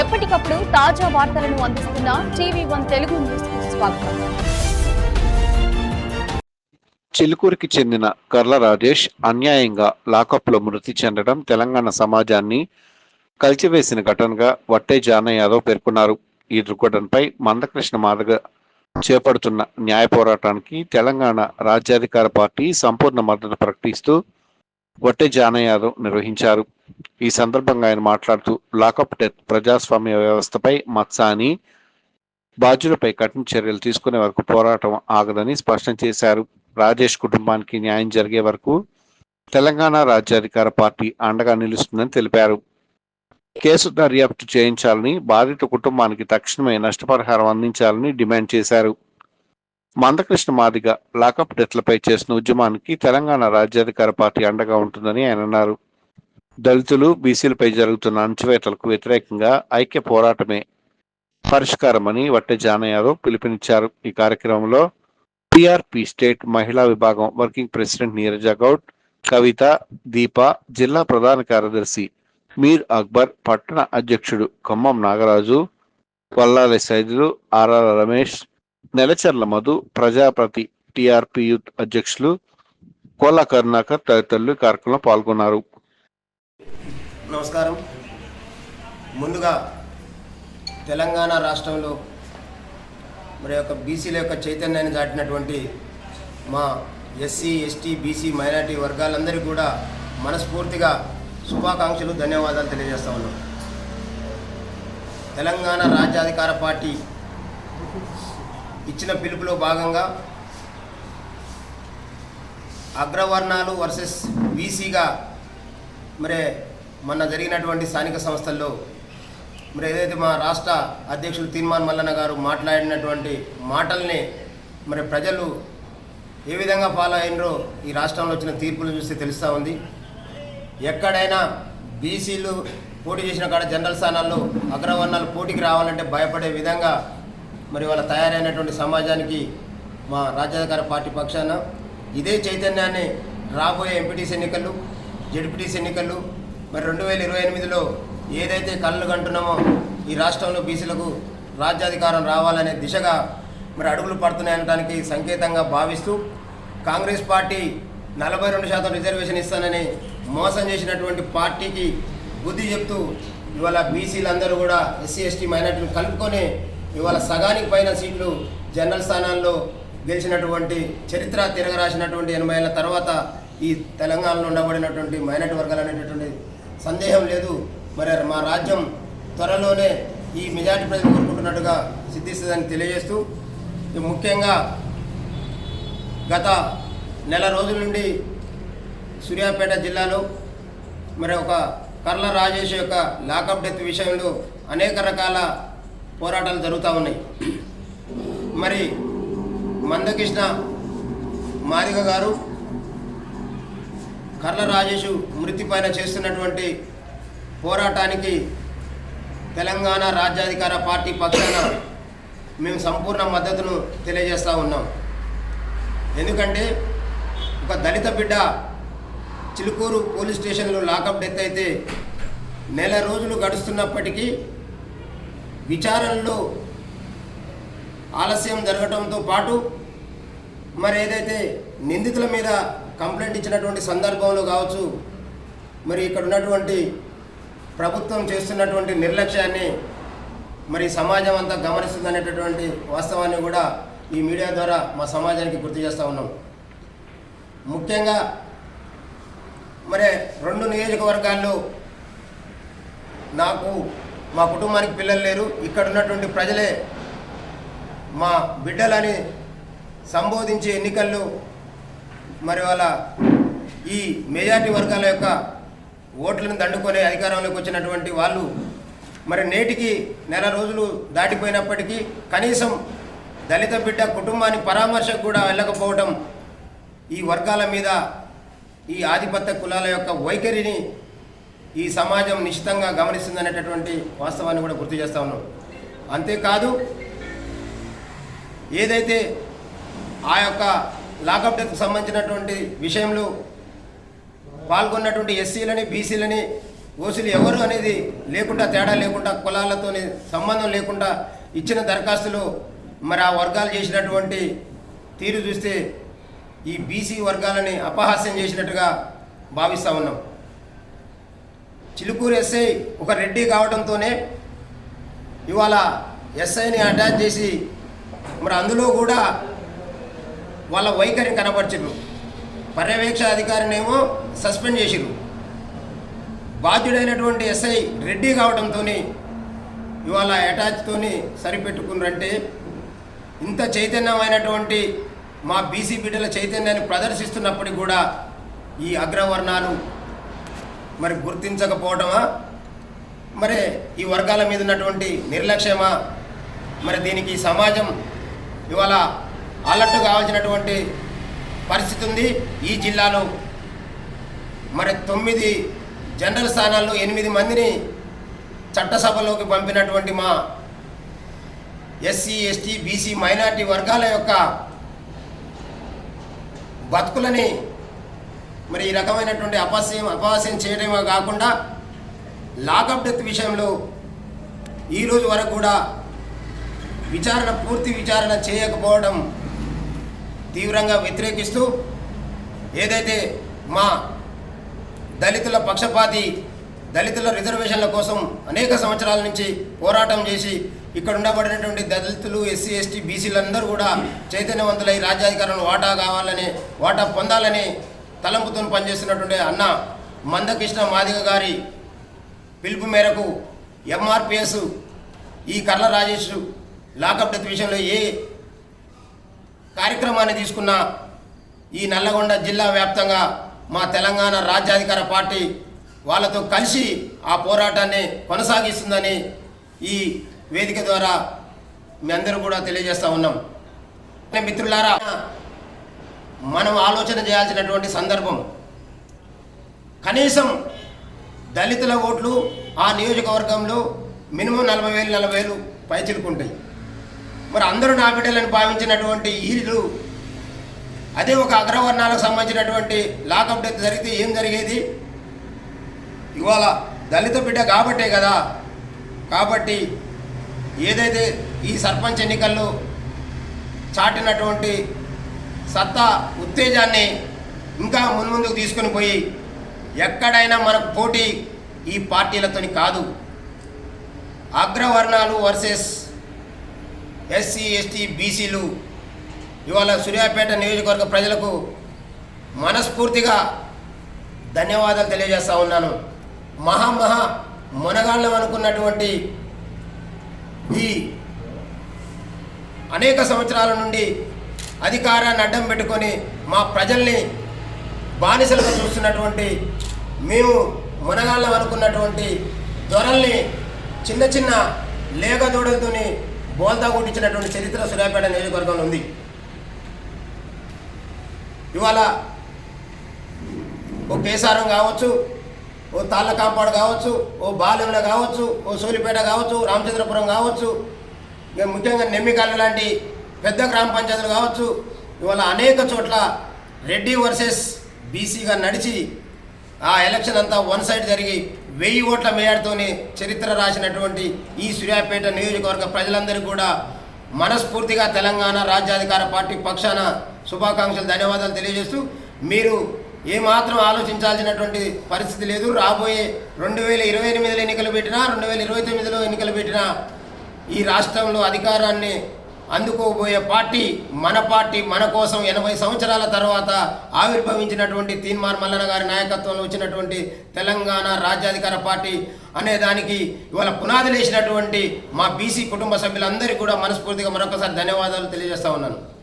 ఎప్పటికప్పుడు తాజా వార్తలను అందిస్తున్న టీవీ వన్ తెలుగు న్యూస్ స్వాగతం. చిలుకూరికి చెందిన కర్ల రాజేష్ అన్యాయంగా లాకప్లో మృతి చెందడం తెలంగాణ సమాజాన్ని కలిచివేసిన ఘటనగా వట్టే జాన యాదవ్ పేర్కొన్నారు. ఈ దుర్ఘటనపై మందకృష్ణ మాదగ చేపడుతున్న న్యాయ పోరాటానికి తెలంగాణ రాజ్యాధికార పార్టీ సంపూర్ణ మద్దతు ప్రకటిస్తూ వట్టే జాన యాదవ్ నిర్వహించారు. ఈ సందర్భంగా ఆయన మాట్లాడుతూ లాకప్ డెత్ ప్రజాస్వామ్య వ్యవస్థపై మత్సాని బాధ్యులపై కఠిన చర్యలు తీసుకునే వరకు పోరాటం ఆగదని స్పష్టం చేశారు. రాజేష్ కుటుంబానికి న్యాయం జరిగే వరకు తెలంగాణ రాజ్యాధికార పార్టీ అండగా నిలుస్తుందని తెలిపారు. కేసు దర్యాప్తు చేయించాలని బాధిత కుటుంబానికి తక్షణమే నష్టపరిహారం అందించాలని డిమాండ్ చేశారు. మందకృష్ణ మాదిగ లాకప్ డెత్లపై చేసిన ఉద్యమానికి తెలంగాణ రాజ్యాధికార పార్టీ అండగా ఉంటుందని ఆయన అన్నారు. దళితులు బీసీలపై జరుగుతున్న అణచివేతలకు వ్యతిరేకంగా ఐక్య పోరాటమే పరిష్కారమని వట్టె జాన యాదవ్ పిలుపునిచ్చారు. ఈ కార్యక్రమంలో టిఆర్పి స్టేట్ మహిళా విభాగం వర్కింగ్ ప్రెసిడెంట్ నీరజ గౌడ్ కవిత దీప జిల్లా ప్రధాన కార్యదర్శి మీర్ అక్బర్ పట్టణ అధ్యక్షుడు Khammam Nagaraju Vallali Saidulu RR Ramesh Nelacharla Madhu Prajapati TRP youth అధ్యక్షులు కోలా కరుణాకర్ తదితరులు కార్యక్రమంలో పాల్గొన్నారు. నమస్కారం. ముందుగా తెలంగాణ రాష్ట్రంలో మరి యొక్క బీసీల యొక్క చైతన్యాన్ని దాటినటువంటి మా ఎస్సీ ఎస్టీ బీసీ మైనార్టీ వర్గాలందరికీ కూడా మనస్ఫూర్తిగా శుభాకాంక్షలు ధన్యవాదాలు తెలియజేస్తా ఉన్నాం. తెలంగాణ రాజ్యాధికార పార్టీ ఇచ్చిన పిలుపులో భాగంగా అగ్రవర్ణాలు వర్సెస్ బీసీగా మరి మొన్న జరిగినటువంటి స్థానిక సంస్థల్లో మరి ఏదైతే మా రాష్ట్ర అధ్యక్షులు తీర్మాన్ మల్లన్న గారు మాట్లాడినటువంటి మాటల్ని మరి ప్రజలు ఏ విధంగా ఫాలో అయినరో ఈ రాష్ట్రంలో వచ్చిన తీర్పులు చూస్తే తెలుస్తూ ఉంది. ఎక్కడైనా బీసీలు పోటీ చేసిన కాడ జనరల్ స్థానాల్లో అగ్రవర్ణాలు పోటీకి రావాలంటే భయపడే విధంగా మరి వాళ్ళ తయారైనటువంటి సమాజానికి మా రాజ్యాధికార పార్టీ పక్షాన ఇదే చైతన్యాన్ని రాబోయే ఎంపీటీసీ ఎన్నికలు జడ్పీటీసీ ఎన్నికలు మరి రెండు వేల ఇరవై ఎనిమిదిలో ఏదైతే కళ్ళు కంటున్నామో ఈ రాష్ట్రంలో బీసీలకు రాజ్యాధికారం రావాలనే దిశగా మరి అడుగులు పడుతున్నాయనడానికి సంకేతంగా భావిస్తూ కాంగ్రెస్ పార్టీ నలభై రెండు శాతం రిజర్వేషన్ ఇస్తానని మోసం చేసినటువంటి పార్టీకి బుద్ధి చెప్తూ ఇవాళ బీసీలందరూ కూడా ఎస్సీ ఎస్టీ మైనార్టీలు కలుపుకొని ఇవాళ సగానికి పైన సీట్లు జనరల్ స్థానాల్లో గెలిచినటువంటి చరిత్ర తిరగరాసినటువంటి ఎనభై ఏళ్ళ తర్వాత ఈ తెలంగాణలో ఉండబడినటువంటి మైనార్టీ వర్గాలు అనేటటువంటి సందేహం లేదు. మరి మా రాజ్యం త్వరలోనే ఈ మెజార్టీ ప్రజలు కోరుకుంటున్నట్టుగా సిద్ధిస్తుందని తెలియజేస్తూ ముఖ్యంగా గత నెల రోజుల నుండి సూర్యాపేట జిల్లాలో మరి ఒక కర్ల రాజేష్ యొక్క లాకప్ డెత్ విషయంలో అనేక రకాల పోరాటాలు జరుగుతూ ఉన్నాయి. మరి మందకృష్ణ మాదిగ గారు కర్ల రాజేషు మృతి పైన చేస్తున్నటువంటి పోరాటానికి తెలంగాణ రాజ్యాధికార పార్టీ పక్షాన మేము సంపూర్ణ మద్దతును తెలియజేస్తూ ఉన్నాం. ఎందుకంటే ఒక దళిత బిడ్డ చిలుకూరు పోలీస్ స్టేషన్లో లాకప్ డెత్ అయితే నెల రోజులు గడుస్తున్నప్పటికీ విచారణలో ఆలస్యం జరగడంతో పాటు మరి ఏదైతే నిందితుల మీద కంప్లైంట్ ఇచ్చినటువంటి సందర్భంలో కావచ్చు మరి ఇక్కడ ఉన్నటువంటి ప్రభుత్వం చేస్తున్నటువంటి నిర్లక్ష్యాన్ని మరి సమాజం అంతా గమనిస్తుందనేటటువంటి వాస్తవాన్ని కూడా ఈ మీడియా ద్వారా మా సమాజానికి గుర్తు చేస్తూ ఉన్నాం. ముఖ్యంగా మరి రెండు నియోజకవర్గాల్లో నాకు మా కుటుంబానికి పిల్లలు లేరు. ఇక్కడ ఉన్నటువంటి ప్రజలే మా బిడ్డలని సంబోధించే ఎన్నికల్లో మరి వాళ్ళ ఈ మెజార్టీ వర్గాల యొక్క ఓట్లను దండుకొని అధికారంలోకి వచ్చినటువంటి వాళ్ళు మరి నేటికి నెల రోజులు దాటిపోయినప్పటికీ కనీసం దళిత బిడ్డ కుటుంబాన్ని పరామర్శకు కూడా వెళ్ళకపోవడం ఈ వర్గాల మీద ఈ ఆధిపత్య కులాల యొక్క వైఖరిని ఈ సమాజం నిశ్చితంగా గమనిస్తుందనేటటువంటి వాస్తవాన్ని కూడా గుర్తు చేస్తా ఉన్నాం. అంతేకాదు ఏదైతే ఆ యొక్క లాకప్ డెత్కు సంబంధించినటువంటి విషయంలో పాల్గొన్నటువంటి ఎస్సీలని బీసీలని ఓసీలు ఎవరు అనేది లేకుండా తేడా లేకుండా కులాలతో సంబంధం లేకుండా ఇచ్చిన దరఖాస్తులు మరి ఆ వర్గాలు చేసినటువంటి తీరు చూస్తే ఈ బీసీ వర్గాలని అపహాస్యం చేసినట్టుగా భావిస్తూ ఉన్నాం. చిలుకూరు ఎస్ఐ ఒక రెడ్డి కావడంతోనే ఇవాళ ఎస్ఐని అటాచ్ చేసి మరి అందులో కూడా వాళ్ళ వైఖరిని కనపరిచారు పర్యవేక్ష అధికారినేమో సస్పెండ్ చేసిరు బాధ్యుడైనటువంటి ఎస్ఐ రెడ్డి కావడంతో ఇవాళ అటాచ్తోని సరిపెట్టుకున్నారంటే ఇంత చైతన్యమైనటువంటి మా బీసీ బిడ్డల చైతన్యాన్ని ప్రదర్శిస్తున్నప్పటికీ కూడా ఈ అగ్రవర్ణాలు మరి గుర్తించకపోవటమా? మరి ఈ వర్గాల మీద ఉన్నటువంటి నిర్లక్ష్యమా? మరి దీనికి సమాజం ఇవాళ అలర్ట్ కావాల్సినటువంటి పరిస్థితి ఉంది. ఈ జిల్లాలో మరి తొమ్మిది జనరల్ స్థానాల్లో ఎనిమిది మందిని చట్టసభలోకి పంపినటువంటి మా ఎస్సీ ఎస్టీ బీసీ మైనార్టీ వర్గాల యొక్క బతుకులని మరి ఈ రకమైనటువంటి అపస్యం అపహాస్యం చేయడమే కాకుండా లాకప్ డెత్ విషయంలో ఈరోజు వరకు కూడా విచారణ పూర్తి విచారణ చేయకపోవడం తీవ్రంగా వ్యతిరేకిస్తూ ఏదైతే మా దళితుల పక్షపాతి దళితుల రిజర్వేషన్ల కోసం అనేక సంవత్సరాల నుంచి పోరాటం చేసి ఇక్కడ ఉండబడినటువంటి దళితులు ఎస్సీ ఎస్టీ బీసీలందరూ కూడా చైతన్యవంతులై రాజ్యాధికారులు వాటా కావాలని వాటా పొందాలని తలంపుతో పనిచేస్తున్నటువంటి అన్న మందకృష్ణ మాదిగ గారి పిలుపు మేరకు ఎంఆర్పిఎస్ ఈ కర్ల రాజేష్ లాకప్ డెత్ విషయంలో ఏ కార్యక్రమాన్ని తీసుకున్న ఈ నల్లగొండ జిల్లా వ్యాప్తంగా మా తెలంగాణ రాజ్యాధికార పార్టీ వాళ్ళతో కలిసి ఆ పోరాటాన్ని కొనసాగిస్తుందని ఈ వేదిక ద్వారా మీ అందరూ కూడా తెలియజేస్తూ ఉన్నాం. మిత్రులారా మనం ఆలోచన చేయాల్సినటువంటి సందర్భం కనీసం దళితుల ఓట్లు ఆ నియోజకవర్గంలో మినిమం నలభై వేలు నలభై వేలు పైచిలుకుంటాయి. మరి అందరూ నా బిడ్డలని భావించినటువంటి ఈలు అదే ఒక అగ్రవర్ణాలకు సంబంధించినటువంటి లాకప్ డెత్ జరిగితే ఏం జరిగేది? ఇవాళ దళిత బిడ్డ కాబట్టే కదా. కాబట్టి ఏదైతే ఈ సర్పంచ్ ఎన్నికల్లో చాటినటువంటి సత్తా ఉత్తేజాన్ని ఇంకా మున్ముందుకు తీసుకొని పోయి ఎక్కడైనా మనకు పోటీ ఈ పార్టీలతోని కాదు. అగ్రవర్ణాలు వర్సెస్ ఎస్సీ ఎస్టీ బీసీలు ఇవాళ సూర్యాపేట నియోజకవర్గ ప్రజలకు మనస్ఫూర్తిగా ధన్యవాదాలు తెలియజేస్తా ఉన్నాను. మహామహా మునగాళ్ళం అనుకున్నటువంటి ఈ అనేక సంవత్సరాల నుండి అధికారాన్ని అడ్డం పెట్టుకొని మా ప్రజల్ని బానిసలుగా చూస్తున్నటువంటి మేము మునగాళ్ళం అనుకున్నటువంటి దొరల్ని చిన్న చిన్న లేగ దూడలతోని బోల్తా కొట్టించినటువంటి చరిత్ర సూర్యాపేట నియోజకవర్గంలో ఉంది. ఇవాళ ఓ కేసారం కావచ్చు ఓ తాళ్ళకాంపాడు కావచ్చు ఓ బాలెంల కావచ్చు ఓ సూలిపేట కావచ్చు రామచంద్రపురం కావచ్చు ఇంకా ముఖ్యంగా నెమ్మికల్లు లాంటి పెద్ద గ్రామ పంచాయతీలు కావచ్చు ఇవాళ అనేక చోట్ల రెడ్డి వర్సెస్ బీసీగా నడిచి ఆ ఎలక్షన్ అంతా వన్ సైడ్ జరిగి వెయ్యి ఓట్ల మేయర్తోనే చరిత్ర రాసినటువంటి ఈ సూర్యాపేట నియోజకవర్గ ప్రజలందరూ కూడా మనస్ఫూర్తిగా తెలంగాణ రాజ్యాధికార పార్టీ పక్షాన శుభాకాంక్షలు ధన్యవాదాలు తెలియజేస్తూ మీరు ఏమాత్రం ఆలోచించాల్సినటువంటి పరిస్థితి లేదు. రాబోయే రెండు వేల ఇరవై ఎనిమిదిలో ఎన్నికలు పెట్టినా రెండు వేల ఇరవై తొమ్మిదిలో ఎన్నికలు పెట్టినా ఈ రాష్ట్రంలో అధికారాన్ని అందుకోబోయే పార్టీ మన పార్టీ మన కోసం ఎనభై సంవత్సరాల తర్వాత ఆవిర్భవించినటువంటి తీన్మార్ మల్లన గారి నాయకత్వంలో వచ్చినటువంటి తెలంగాణ రాజ్యాధికార పార్టీ అనే దానికి ఇవాళ పునాదులు వేసినటువంటి మా బీసీ కుటుంబ సభ్యులందరికీ కూడా మనస్ఫూర్తిగా మరొకసారి ధన్యవాదాలు తెలియజేస్తా ఉన్నాను.